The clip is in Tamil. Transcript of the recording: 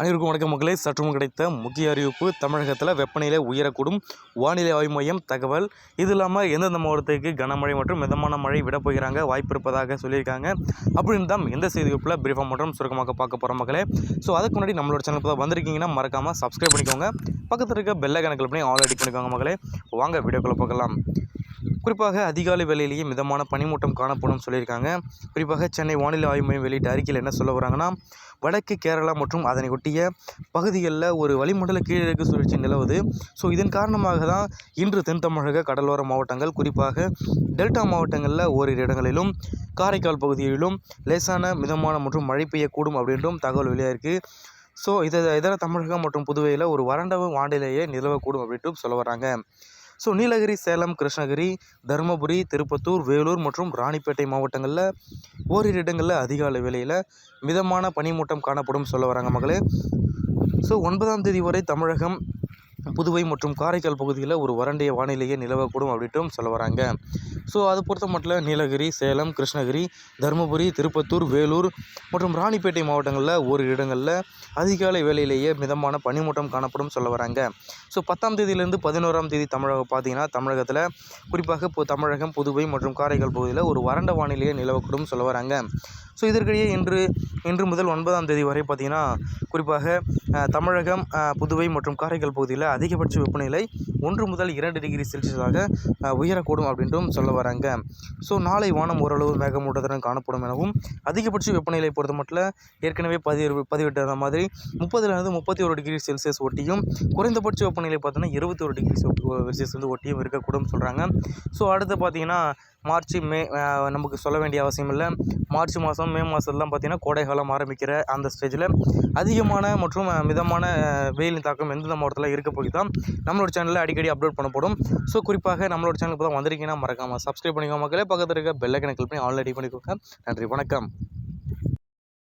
அனைவருக்கும் வணக்கம் மக்களே. சற்றுமும் கிடைத்த முக்கிய அறிவிப்பு தமிழகத்தில் வெப்பநிலை உயரக்கூடும். வானிலை ஆய்வு மையம் தகவல். இது இல்லாமல் எந்தெந்த மாவட்டத்துக்கு கனமழை மற்றும் மிதமான மழை விட போகிறாங்க வாய்ப்பு இருப்பதாக சொல்லியிருக்காங்க. அப்படின்னு தான் இந்த செய்திக்குள்ள பிரீஃபாக மற்றும் சுருக்கமாக பார்க்க போகிற மக்களே. ஸோ அதுக்கு முன்னாடி நம்மளோட சேனல் தான் வந்திருக்கீங்கன்னா மறக்காமல் சப்ஸ்கிரைப் பண்ணிக்கோங்க. பக்கத்தில் இருக்க பெல்லை கணக்கில் பண்ணி ஆல் அடி பண்ணிக்கோங்க மக்களே. வாங்க வீடியோக்குள்ளே பார்க்கலாம் குறிப்பாக அதிகாலை வேலையிலேயே மிதமான பனிமூட்டம் காணப்படும் சொல்லியிருக்காங்க. குறிப்பாக சென்னை வானிலை ஆய்வு மையம் வெளியிட்ட அறிக்கையில் என்ன சொல்ல வராங்கன்னா வடக்கு கேரளா மற்றும் அதனை ஒட்டிய பகுதிகளில் ஒரு வளிமண்டல கீழக்கு சுழற்சி நிலவுது. ஸோ இதன் காரணமாக தான் இன்று தென் தமிழக கடலோர மாவட்டங்கள் குறிப்பாக டெல்டா மாவட்டங்களில் ஓரிரு இடங்களிலும் காரைக்கால் பகுதிகளிலும் லேசான மிதமான மற்றும் மழை பெய்யக்கூடும் அப்படின்றும் தகவல் வெளியாகிருக்கு ஸோ இதை இதர தமிழகம் மற்றும் புதுவையில் ஒரு வறண்ட வானிலையே நிலவக்கூடும் அப்படின்ட்டும் சொல்ல வராங்க. ஸோ நீலகிரி சேலம் கிருஷ்ணகிரி தருமபுரி திருப்பத்தூர் வேலூர் மற்றும் ராணிப்பேட்டை மாவட்டங்களில் ஓரிரு இடங்களில் அதிகாலை வேளையில் மிதமான பனிமூட்டம் காணப்படும் சொல்ல வராங்க மகளே ஸோ ஒன்பதாம் தேதி வரை தமிழகம் புதுவை மற்றும் காரைக்கால் பகுதியில் ஒரு வறண்டிய வானிலையே நிலவக்கூடும் அப்படின்ட்டும் சொல்ல வராங்க. ஸோ அது பொறுத்த மட்டும் நீலகிரி சேலம் கிருஷ்ணகிரி தருமபுரி திருப்பத்தூர் வேலூர் மற்றும் ராணிப்பேட்டை மாவட்டங்களில் ஒரு இடங்களில் அதிகாலை வேலையிலேயே மிதமான பனிமூட்டம் காணப்படும் சொல்ல வராங்க. ஸோ பத்தாம் தேதியிலேருந்து பதினோராம் தேதி தமிழகம் பார்த்தீங்கன்னா தமிழகத்தில் குறிப்பாக இப்போ தமிழகம் புதுவை மற்றும் காரைக்கால் பகுதியில் ஒரு வறண்ட வானிலையே நிலவக்கூடும் சொல்ல வராங்க. ஸோ இதற்கிடையே இன்று இன்று முதல் ஒன்பதாம் தேதி வரை பார்த்திங்கன்னா குறிப்பாக தமிழகம் புதுவை மற்றும் காரைக்கால் பகுதியில் அதிகபட்ச வெப்பநிலை ஒன்று முதல் இரண்டு டிகிரி செல்சியஸாக உயரக்கூடும் அப்படின்றும் சொல்ல வராங்க. ஸோ நாளை வானம் ஓரளவு மேகமூட்டத்துடன் காணப்படும் எனவும் அதிகபட்ச வெப்பநிலை பொறுத்த மட்டும் ஏற்கனவே பதிவு பதிவிட்டிருந்த மாதிரி முப்பதுலேருந்து முப்பத்தி ஒரு டிகிரி செல்சியஸ் ஒட்டியும் குறைந்தபட்ச வெப்பநிலை பார்த்தோன்னா இருபத்தி ஒரு டிகிரி செல்சியஸ் வந்து ஒட்டியும் இருக்கக்கூடும் சொல்கிறாங்க ஸோ அடுத்து பார்த்தீங்கன்னா மார்ச் மே நமக்கு சொல்ல வேண்டிய அவசியம் இல்லை. மார்ச் மாதம் மே மாதத்துலாம் பார்த்திங்கன்னா கோடைகாலம் ஆரம்பிக்கிற அந்த ஸ்டேஜில் அதிகமான மற்றும் மிதமான வெயிலின் தாக்கம் எந்தெந்த மாவட்டத்தில் இருக்க போய் தான் நம்மளோட சேனலில் அடிக்கடி அப்லோட் பண்ணப்படும் ஸோ குறிப்பாக நம்மளோட சேனலுக்கு தான் வந்திருக்கீங்கன்னா மறக்காமல் சப்ஸ்கிரைப் பண்ணிக்கோ மக்களே. பக்கத்தில் இருக்க பெல்லைக்கனை கிளிக் பண்ணி ஆல்ரெடி பண்ணிக்கோங்க. நன்றி வணக்கம்.